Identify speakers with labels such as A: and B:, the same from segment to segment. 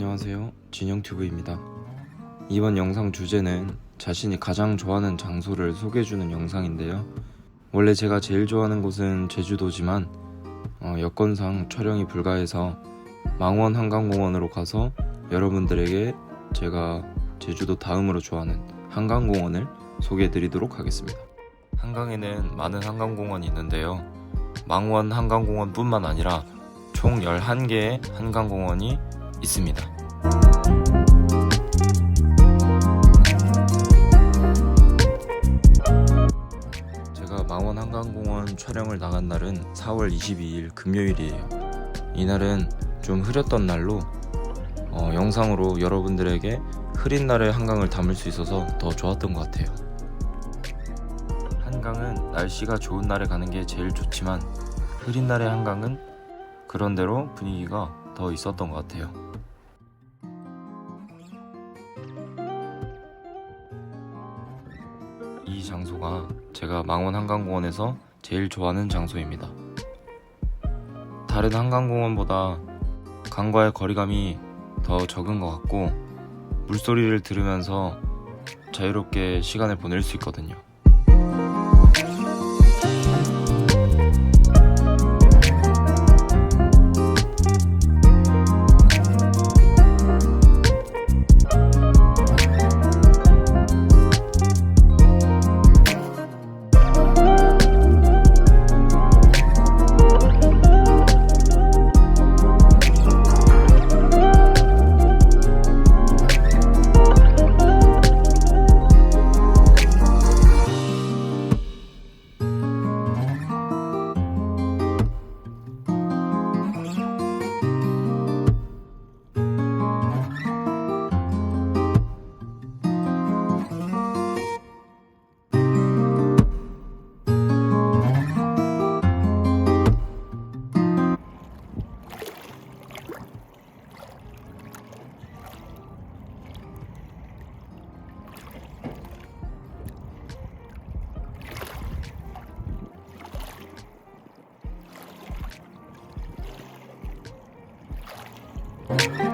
A: 안녕하세요. 진영튜브입니다. 이번 영상 주제는 자신이 가장 좋아하는 장소를 소개해주는 영상인데요. 원래 제가 제일 좋아하는 곳은 제주도지만 어, 여건상 촬영이 불가해서 망원 한강공원으로 가서 여러분들에게 제가 제주도 다음으로 좋아하는 한강공원을 소개해드리도록 하겠습니다. 한강에는 많은 한강공원이 있는데요. 망원 한강공원뿐만 아니라 총 11개의 한강공원이 있습니다. 제가 망원 한강공원 촬영을 나간 날은 4월 22일 금요일이에요. 이날은 좀 흐렸던 날로 어, 영상으로 여러분들에게 흐린 날의 한강을 담을 수 있어서 더 좋았던 것 같아요. 한강은 날씨가 좋은 날에 가는 게 제일 좋지만 흐린 날의 한강은 그런대로 분위기가 더 있었던 것 같아요. 이 장소가 제가 망원 한강공원에서 제일 좋아하는 장소입니다. 다른 한강공원보다 강과의 거리감이 더 적은 것 같고 물소리를 들으면서 자유롭게 시간을 보낼 수 있거든요. Thank you.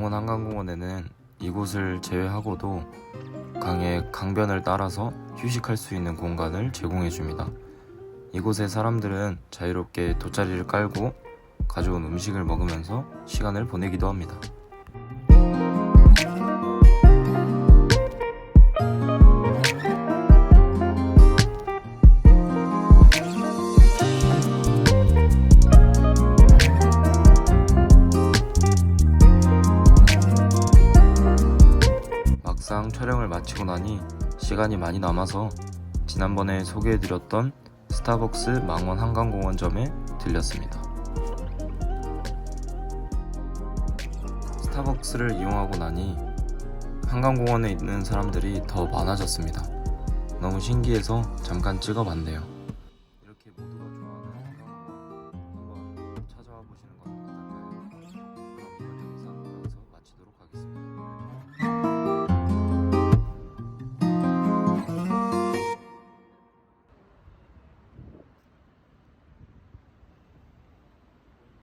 A: 망원 한강공원에는 이곳을 제외하고도 강의 강변을 따라서 휴식할 수 있는 공간을 제공해 줍니다. 이곳의 사람들은 자유롭게 돗자리를 깔고 가져온 음식을 먹으면서 시간을 보내기도 합니다. 막상 촬영을 마치고 나니 시간이 많이 남아서 지난번에 소개해드렸던 스타벅스 망원 한강공원점에 들렸습니다. 스타벅스를 이용하고 나니 한강공원에 있는 사람들이 더 많아졌습니다. 너무 신기해서 잠깐 찍어봤네요.